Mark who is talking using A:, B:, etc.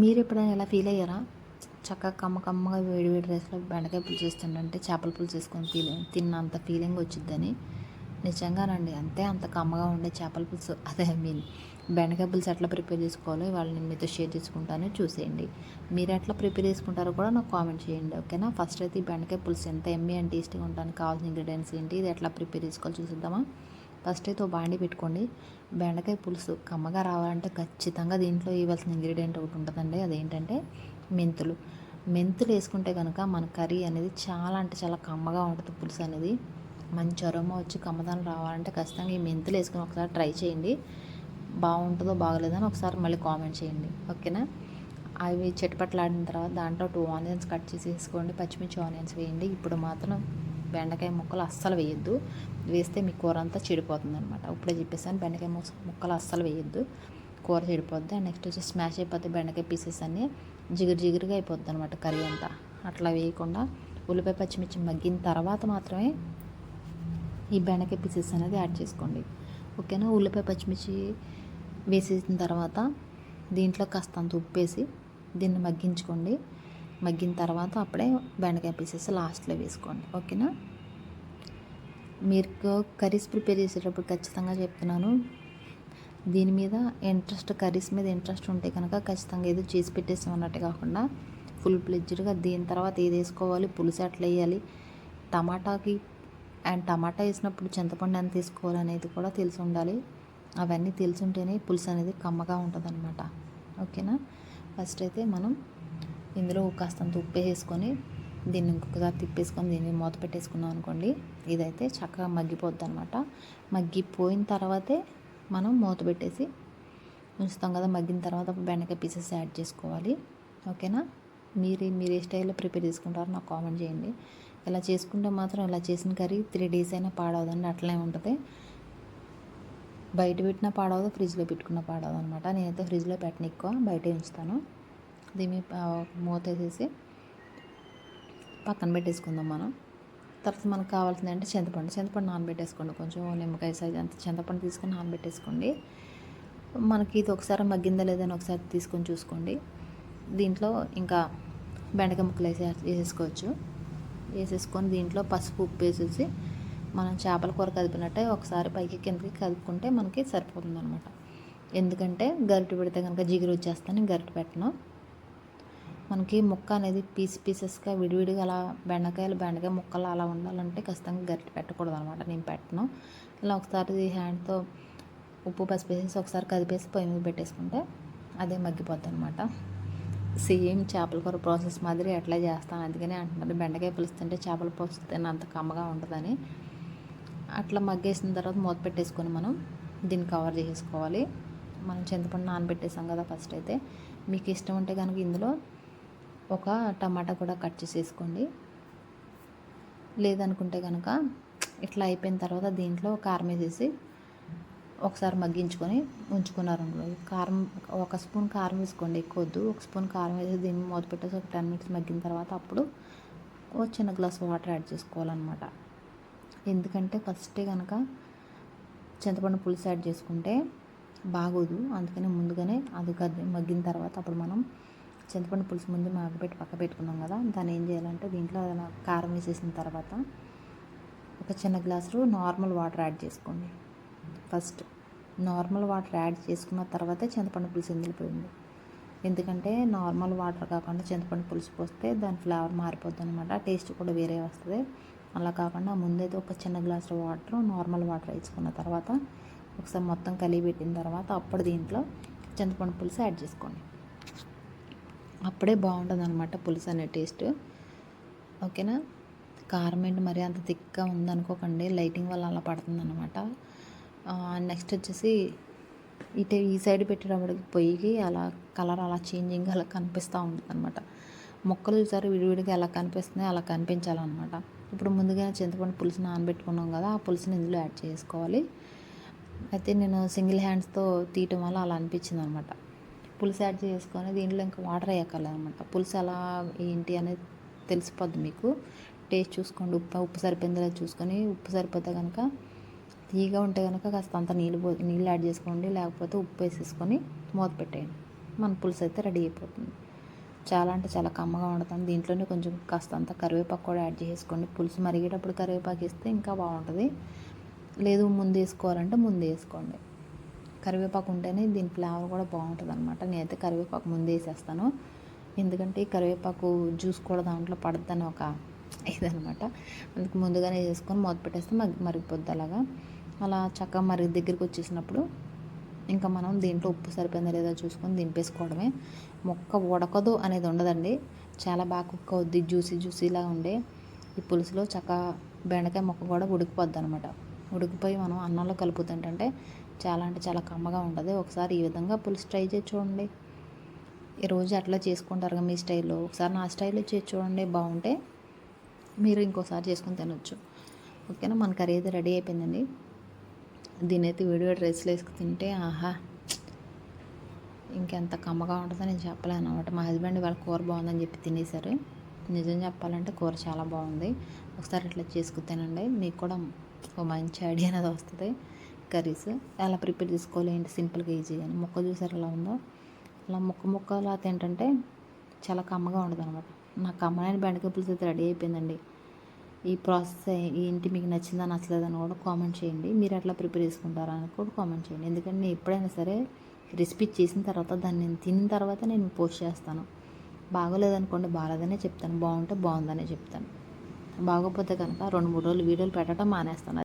A: మీరు ఎప్పుడైనా ఎలా ఫీల్ అయ్యారా? చక్కగా కమ్మ కమ్మగా వేడి వేడి రైస్లో బెండకాయ పులుసు చేస్తుంటే చేపల పులుసు వేసుకొని ఫీల్ తిన్నంత ఫీలింగ్ వచ్చిద్దని. నిజంగానండి అంతే అంత కమ్మగా ఉండే చేపల పులుసు. అదే ఐ మీన్ బెండకాయ పులుసు ఎట్లా ప్రిపేర్ చేసుకోవాలో ఇవాళ నేను మీతో షేర్ చేసుకుంటాను చూసేయండి. మీరు ఎట్లా ప్రిపేర్ చేసుకుంటారో కూడా నాకు కామెంట్ చేయండి ఓకేనా? ఫస్ట్ అయితే ఈ బెండకాయ పులుసు ఎంత ఎమ్మి అండ్ టేస్టీగా ఉండడానికి కావాల్సిన ఇంగ్రీడియంట్స్ ఏంటి ఇది ఎట్లా ప్రిపేర్ చేసుకోవాలో చూసిద్దామా? ఫస్ట్ అయితే ఓ బాండి పెట్టుకోండి. బెండకాయ పులుసు కమ్మగా రావాలంటే ఖచ్చితంగా దీంట్లో ఇవ్వాల్సిన ఇంగ్రీడియంట్ ఒకటి ఉంటుందండి. అదేంటంటే మెంతులు. మెంతులు వేసుకుంటే కనుక మన కర్రీ అనేది చాలా అంటే చాలా కమ్మగా ఉంటుంది పులుసు అనేది. మంచి అరోమా వచ్చి కమ్మదానం రావాలంటే ఖచ్చితంగా ఈ మెంతులు వేసుకొని ఒకసారి ట్రై చేయండి. బాగుంటుందో బాగలేదని ఒకసారి మళ్ళీ కామెంట్ చేయండి. ఓకేనా? అవి చెట్టుపట్లాడిన తర్వాత దాంట్లో టూ ఆనియన్స్ కట్ చేసి వేసుకోండి పచ్చిమిర్చి ఆనియన్స్ వేయండి. ఇప్పుడు మాత్రం బెండకాయ ముక్కలు అస్సలు వేయొద్దు. వేస్తే మీ కూర అంతా చెడిపోతుంది అనమాట ఇప్పుడే చెప్పేసాను బెండకాయ ముక్కలు అస్సలు వేయొద్దు. కూర చెడిపోద్ది. నెక్స్ట్ వచ్చి స్మాష్ అయిపోతే బెండకాయ పీసెస్ అన్నీ జిగురు జిగురుగా అయిపోద్ది అనమాట కర్రీ అంతా. అట్లా వేయకుండా ఉల్లిపాయ పచ్చిమిర్చి మగ్గిన తర్వాత మాత్రమే ఈ బెండకాయ పీసెస్ అనేది యాడ్ చేసుకోండి. ఓకేనా? ఉల్లిపాయ పచ్చిమిర్చి వేసేసిన తర్వాత దీంట్లో కాస్తంత ఉప్పు వేసి దీన్ని మగ్గించుకోండి. మగ్గిన తర్వాత అప్పుడే బెండకాయ పీసెస్ లాస్ట్లో వేసుకోండి. ఓకేనా? మీరు కర్రీస్ ప్రిపేర్ చేసేటప్పుడు ఖచ్చితంగా చెప్తున్నాను. దీని మీద ఇంట్రెస్ట్ కర్రీస్ మీద ఇంట్రెస్ట్ ఉంటే కనుక ఖచ్చితంగా ఏదో చేసి పెట్టేసి అన్నట్టు కాకుండా ఫుల్ ప్లెడ్జ్డ్గా దీని తర్వాత ఏది వేసుకోవాలి పులుసు ఎట్లా వేయాలి టమాటాకి అండ్ టమాటా వేసినప్పుడు చింతపండు ఎంత తీసుకోవాలి అనేది కూడా తెలిసి ఉండాలి. అవన్నీ తెలిసి ఉంటేనే పులుసు అనేది కమ్మగా ఉంటుంది అనమాట ఓకేనా? ఫస్ట్ అయితే మనం ఇందులో కాస్తంత ఉప్పు వేసుకొని దీన్ని ఇంకొకసారి తిప్పేసుకొని దీన్ని మూత పెట్టేసుకున్నాం అనుకోండి. ఇదైతే చక్కగా మగ్గిపోద్ది అనమాట మగ్గిపోయిన తర్వాతే మనం మూత పెట్టేసి ఉంచుతాం కదా మగ్గిన తర్వాత బెండకాయ పీసెస్ యాడ్ చేసుకోవాలి. ఓకేనా? మీరు మీరు ఏ స్టైల్లో ప్రిపేర్ చేసుకుంటారో నాకు కామెంట్ చేయండి. ఇలా చేసుకుంటే మాత్రం ఇలా చేసిన కర్రీ త్రీ డేస్ అయినా పాడవదండి అట్లే ఉంటుంది. బయట పెట్టినా పాడవదు ఫ్రిడ్జ్లో పెట్టుకున్న పాడవదు అనమాట నేనైతే ఫ్రిడ్జ్లో పెట్టిన ఎక్కువ బయటే ఉంచుతాను. దీన్ని మూత వేసేసి పక్కన పెట్టేసుకుందాం మనం. తర్వాత మనకు కావాల్సింది అంటే చింతపండు. చింతపండు నానబెట్టేసుకోండి. కొంచెం నిమ్మకాయ సైజ్ అంత చింతపండు తీసుకొని నానబెట్టేసుకోండి. మనకి ఇది ఒకసారి మగ్గిందా లేదని ఒకసారి తీసుకొని చూసుకోండి. దీంట్లో ఇంకా బెండకాయ ముక్కలు వేసే వేసేసుకోవచ్చు. వేసేసుకొని దీంట్లో పసుపు ఉప్పు వేసేసి మనం చేపల కూర కదిపినట్టే ఒకసారి పైకి కిందకి కదుపుకుంటే మనకి సరిపోతుంది అనమాట ఎందుకంటే గరిటె పెడితే కనుక జిగురు వచ్చేస్తాను గరిటె పెట్టను. మనకి ముక్క అనేది పీస్ పీసెస్గా విడివిడిగా అలా బెండకాయలు బెండకాయ ముక్కలు అలా ఉండాలంటే ఖచ్చితంగా గరిటె పెట్టకూడదు అనమాట నేను పెట్టను. ఇలా ఒకసారి హ్యాండ్తో ఉప్పు పసుపు వేసేసి ఒకసారి కదిపేసి పొయ్యి మీద పెట్టేసుకుంటే అదే మగ్గిపోద్ది అనమాట సేమ్ చేపల కూర ప్రాసెస్ మాదిరి ఎట్లా చేస్తాను. అందుకనే అంటున్నారు బెండకాయ పులుస్తుంటే చేపల పులుసు తిన్న అంత కమ్మగా ఉంటుందని అట్లా మగ్గేసిన తర్వాత మూత పెట్టేసుకొని మనం దీన్ని కవర్ చేసేసుకోవాలి. మనం చింతపండు నానబెట్టేసాం కదా ఫస్ట్ అయితే. మీకు ఇష్టం ఉంటే కనుక ఇందులో ఒక టమాటా కూడా కట్ చేసేసుకోండి. లేదనుకుంటే కనుక ఇట్లా అయిపోయిన తర్వాత దీంట్లో కారం వేసేసి ఒకసారి మగ్గించుకొని ఉంచుకున్నారనుకో కారం ఒక స్పూన్ కారం వేసుకోండి ఎక్కువ వద్దు ఒక స్పూన్ కారం వేసి దీన్ని మూత పెట్టేసి ఒక టెన్ మినిట్స్ మగ్గిన తర్వాత అప్పుడు ఒక చిన్న గ్లాస్ వాటర్ యాడ్ చేసుకోవాలన్నమాట. ఎందుకంటే ఫస్టే కనుక చింతపండు పులుసు యాడ్ చేసుకుంటే బాగోదు. అందుకని ముందుగానే అది మగ్గిన తర్వాత అప్పుడు మనం చింతపండు పులుసు ముందు మగ్గపెట్టి పక్క పెట్టుకున్నాం కదా దాన్ని ఏం చేయాలంటే దీంట్లో కారం వేసేసిన తర్వాత ఒక చిన్న గ్లాసు నార్మల్ వాటర్ యాడ్ చేసుకోండి. ఫస్ట్ నార్మల్ వాటర్ యాడ్ చేసుకున్న తర్వాతే చింతపండు పులుసు ఎందిలిపోయింది ఎందుకంటే నార్మల్ వాటర్ కాకుండా చింతపండు పులుసు పోస్తే దాని ఫ్లేవర్ మారిపోద్ది అనమాట టేస్ట్ కూడా వేరే వస్తుంది. అలా కాకుండా ముందైతే ఒక చిన్న గ్లాసు వాటర్ నార్మల్ వాటర్ వేసుకున్న తర్వాత ఒకసారి మొత్తం కలిగి పెట్టిన తర్వాత అప్పుడు దీంట్లో చింతపండు పులుసు యాడ్ చేసుకోండి. అప్పుడే బాగుంటుంది అనమాట పులుసు అనే టేస్ట్. ఓకేనా? కారం ఏంటి మరి? అంత థిక్గా ఉందనుకోకండి. లైటింగ్ వల్ల అలా పడుతుంది అనమాట నెక్స్ట్ వచ్చేసి ఇటు ఈ సైడ్ పెట్టేటప్పటికి పొయ్యికి అలా కలర్ అలా చేంజింగ్ అలా కనిపిస్తూ ఉంటుంది అనమాట మొక్కలు చూసారు విడివిడిగా ఎలా కనిపిస్తున్నాయి అలా కనిపించాలన్నమాట. ఇప్పుడు ముందుగా చింతపండు పులుసు నానబెట్టుకున్నాం కదా ఆ పులుసుని ఇందులో యాడ్ చేసుకోవాలి. అయితే నేను సింగిల్ హ్యాండ్స్తో తీయటం వల్ల అలా అనిపించింది అనమాట పులుసు యాడ్ చేసుకొని దీంట్లో ఇంకా వాటర్ వేయక్కర్లేదు అనమాట పులుసు ఎలా ఏంటి అనేది తెలిసిపోద్ది మీకు. టేస్ట్ చూసుకోండి. ఉప్పు ఉప్పు సరిపోయిందో చూసుకొని ఉప్పు సరిపోతే కనుక తీగ ఉంటే కనుక కాస్త అంత నీళ్ళు పో నీళ్ళు యాడ్ చేసుకోండి. లేకపోతే ఉప్పు వేసేసుకొని మూత పెట్టేయండి. మన పులుసు అయితే రెడీ అయిపోతుంది. చాలా అంటే చాలా కమ్మగా ఉంటుంది దీంట్లోనే కొంచెం కాస్త అంత కరివేపాకు కూడా యాడ్ చేసుకోండి. పులుసు మరిగేటప్పుడు కరివేపాకు వేస్తే ఇంకా బాగుంటుంది. లేదు ముందు వేసుకోవాలంటే ముందు వేసుకోండి. కరివేపాకు ఉంటేనే దీని ఫ్లేవర్ కూడా బాగుంటుంది అనమాట నేనైతే కరివేపాకు ముందు వేసేస్తాను. ఎందుకంటే ఈ కరివేపాకు జ్యూస్ కూడా దాంట్లో పడద్దని ఒక ఇదనమాట అందుకు ముందుగానే చేసుకొని మూత పెట్టేస్తే మగ్గి మరిగిపోద్ది అలాగా. అలా చక్కగా మరి దగ్గరికి వచ్చేసినప్పుడు ఇంకా మనం దీంట్లో ఉప్పు సరిపోయిందా లేదా చూసుకొని దింపేసుకోవడమే. మొక్క ఉడకదు అనేది ఉండదండి. చాలా బాగా కుక్ అవుద్ది జ్యూసీ జ్యూసీలా ఉండే ఈ పులుసులో చక్కగా బెండకాయ మొక్క కూడా ఉడికిపోద్ది అనమాట ఉడికిపోయి మనం అన్నంలో కలుపుతుంటే చాలా అంటే చాలా కమ్మగా ఉంటుంది. ఒకసారి ఈ విధంగా పులుసు ట్రై చేసి చూడండి. ఈ రోజు అట్లా చేసుకుంటారు కదా మీ స్టైల్లో. ఒకసారి నా స్టైల్లో చేసి చూడండి. బాగుంటే మీరు ఇంకోసారి చేసుకొని తినొచ్చు. ఓకేనా? మన కర్రీ అయితే రెడీ అయిపోయిందండి. దీని అయితే వేడివేడి వేడి రైస్లో వేసుకు తింటే ఆహా! ఇంకెంత కమ్మగా ఉంటుందో నేను చెప్పలేను అనమాట. మా హస్బెండ్ వాళ్ళ కూర బాగుందని చెప్పి తినేశారు. నిజం చెప్పాలంటే కూర చాలా బాగుంది. ఒకసారి ఇట్లా చేసుకుని తినండి. మీకు కూడా ఓ మంచి ఐడియా అనేది వస్తుంది. కర్రీస్ ఎలా ప్రిపేర్ చేసుకోవాలి ఏంటి సింపుల్గా ఈజీగా ముక్క చూసారు ఎలా ఉందో? అలా ముక్క ముక్క అలా ఏంటంటే చాలా కమ్మగా ఉండదు అనమాట నా కమ్మనైన బెండకాయ పులుసు అయితే రెడీ అయిపోయిందండి. ఈ ప్రాసెస్ ఏంటి మీకు నచ్చిందా నచ్చలేదని కూడా కామెంట్ చేయండి. మీరు ఎట్లా ప్రిపేర్ చేసుకుంటారా అని కూడా కామెంట్ చేయండి. ఎందుకంటే నేను ఎప్పుడైనా సరే రెసిపీ చేసిన తర్వాత దాన్ని నేను తిన్న తర్వాత నేను పోస్ట్ చేస్తాను. బాగోలేదనుకోండి బాగాలేదనే చెప్తాను. బాగుంటే బాగుందనే చెప్తాను. బాగోపోతే కనుక రెండు మూడు రోజులు వీడియోలు పెట్టడం మానేస్తాను